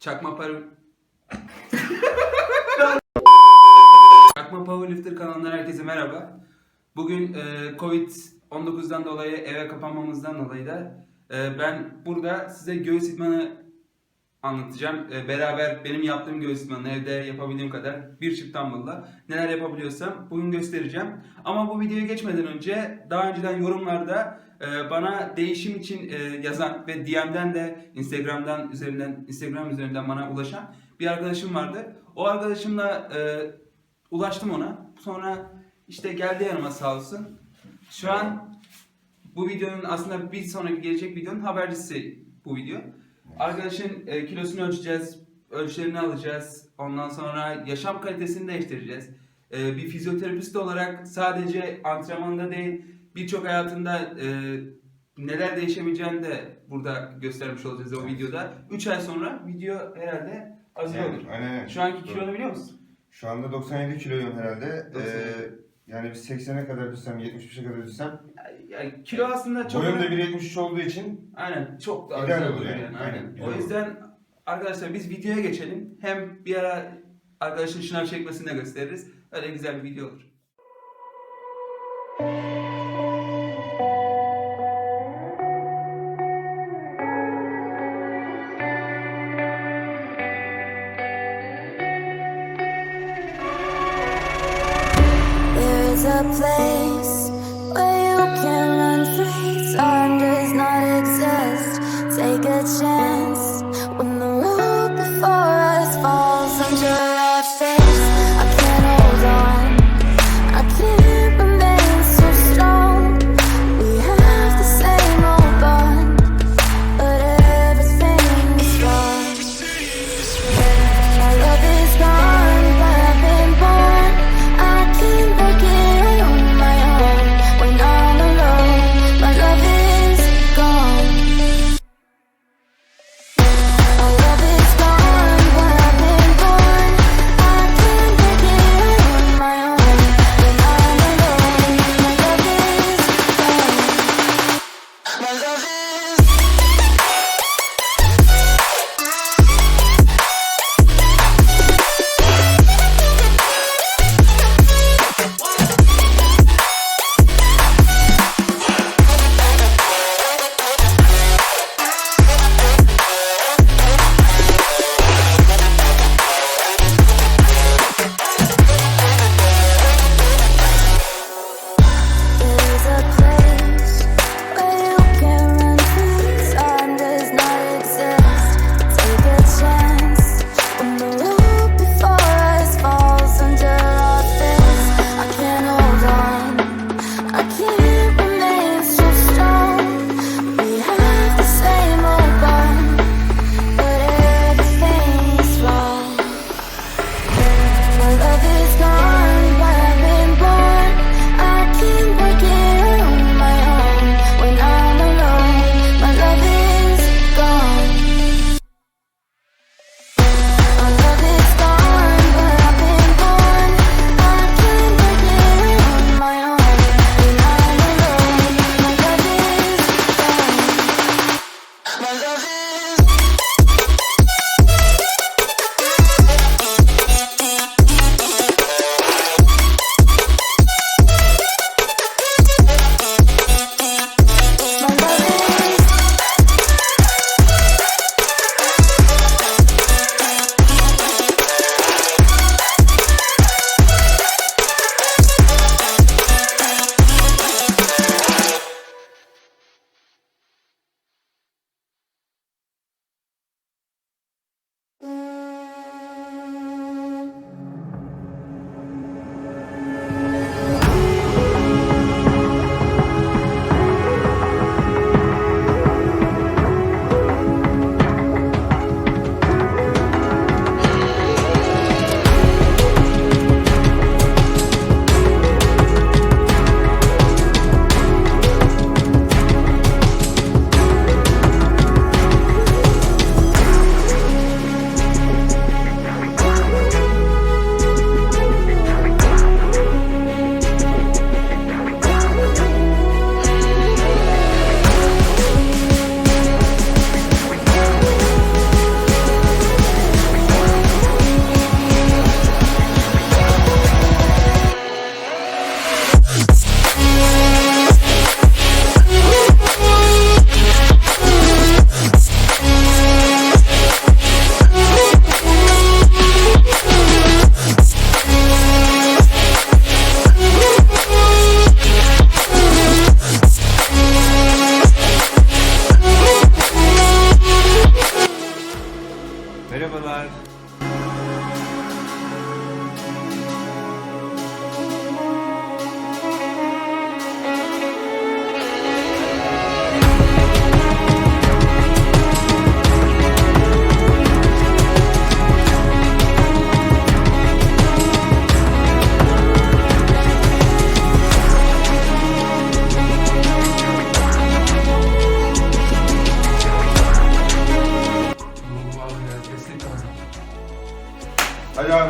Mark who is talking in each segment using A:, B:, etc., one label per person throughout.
A: Çakma para... Çakma Powerlifter kanalından herkese merhaba. Bugün e, Covid-19'dan dolayı eve kapanmamızdan dolayı da e, ben burada size göğüs idmanı anlatacağım. E, beraber benim yaptığım göğüs idmanını evde yapabildiğim kadar bir çift dumbbell'la neler yapabiliyorsam bugün göstereceğim. Ama bu videoya geçmeden önce daha önceden yorumlarda bana değişim için e, yazan ve DM'den de Instagram'dan üzerinden Instagram üzerinden bana ulaşan bir arkadaşım vardı. O arkadaşımla e, ulaştım ona. Sonra işte geldi yanıma sağ olsun. Şu an bu videonun aslında bir sonraki gelecek videonun habercisi bu video. Arkadaşın e, kilosunu ölçeceğiz, ölçülerini alacağız. Ondan sonra yaşam kalitesini değiştireceğiz. Bir fizyoterapist olarak sadece antrenmanında değil, birçok hayatında e, neler değişebileceğini de burada göstermiş olacağız o videoda. 3 ay sonra video herhalde hazır olur.
B: Yani, aynen aynen.
A: Şu anki
B: Doğru.
A: kilonu biliyor musun?
B: Şu anda 97 kiloyum herhalde.
A: 97.
B: Ee, yani bir 80'e kadar düşsem, 75'e kadar düşsem.
A: Yani kilo aslında çok...
B: Boyum da 1.73 olduğu için
A: Aynen çok daha
B: İdeal
A: güzel
B: olur
A: olur
B: yani.
A: yani.
B: Aynen,
A: Aynen. O
B: olur.
A: yüzden arkadaşlar biz videoya geçelim. Hem bir ara arkadaşın şınav çekmesini de gösteririz. Öyle güzel bir video olur.
C: Chance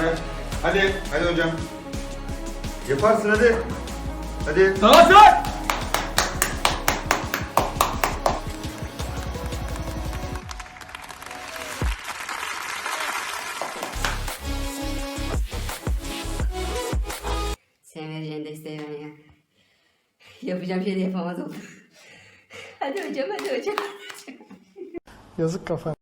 B: abi. Hadi. Hadi hocam. Yaparsın hadi. Hadi.
A: Sağa sağa!
D: Sen vereceğin desteği ben ya. Yapacağım şey de yapamaz oldum. hadi hocam hadi hocam.
E: Yazık kafa.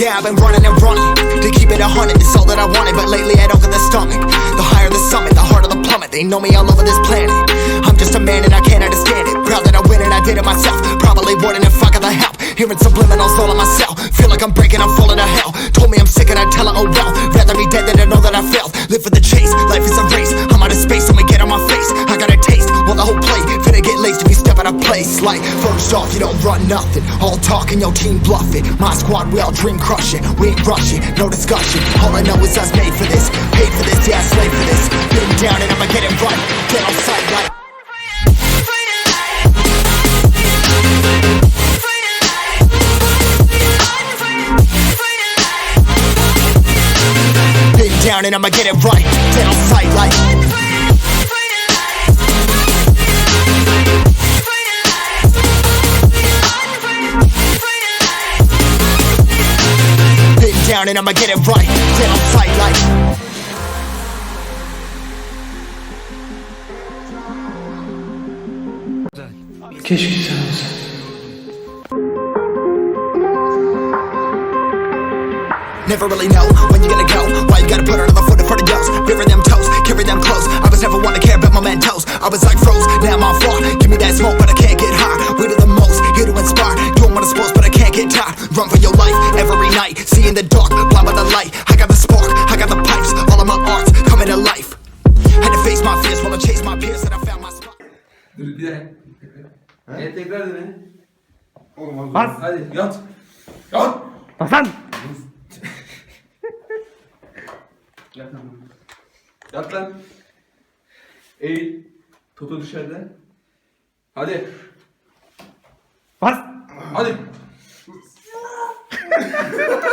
F: Yeah, I've been running and running to keep it a hundred. It's all that I wanted, but lately I don't get the stomach. The higher the summit, the harder the plummet. They know me all over this planet. I'm just a man and I can't understand it. Proud that I win and I did it myself. Probably wouldn't if I got the help. Hearing subliminals all on myself. Feel like I'm breaking, I'm falling to hell. Told me I'm sick and I tell her, oh well. Rather be dead than to know that I failed. Live for the chase, life is a race. I'm out of space, so me get on my face. I got a taste, well the whole plate. Finna get laced if you step out of place. Like, off, you don't run nothing. All talk and your team bluffing. My squad, we all dream crushing. We ain't rushing, no discussion. All I know is us made for this. Paid for this, yeah, slave for this. Been down and I'ma get it right. Get on sight like. Down and I'ma get it right. I'ma get it right. On sight like.
E: Keşke sen olsan.
F: Never really know when you're gonna go. Why you gotta put another foot in front of yours? Bury them toes, carry them close. I was never one to care about my mentos. I was like froze, now I'm on floor. Give me that smoke, but I can't get high. We do the here to inspire. Doing what I'm supposed, but I can't get tired. Run for your life every night. See in the dark, blind by the light. I got the spark, I got the pipes. All of my arts coming to life. Had to face my fears while I chase my peers, and I found my spot.
A: Dur bir daha. Evet tekrar dene.
B: Oğlum az
E: Bas.
A: Hadi yat. Yat.
E: Hasan!
A: Yat lan. Yat lan. Eğil. Toto dışarıda. Hadi.
E: Bas.
A: Hadi.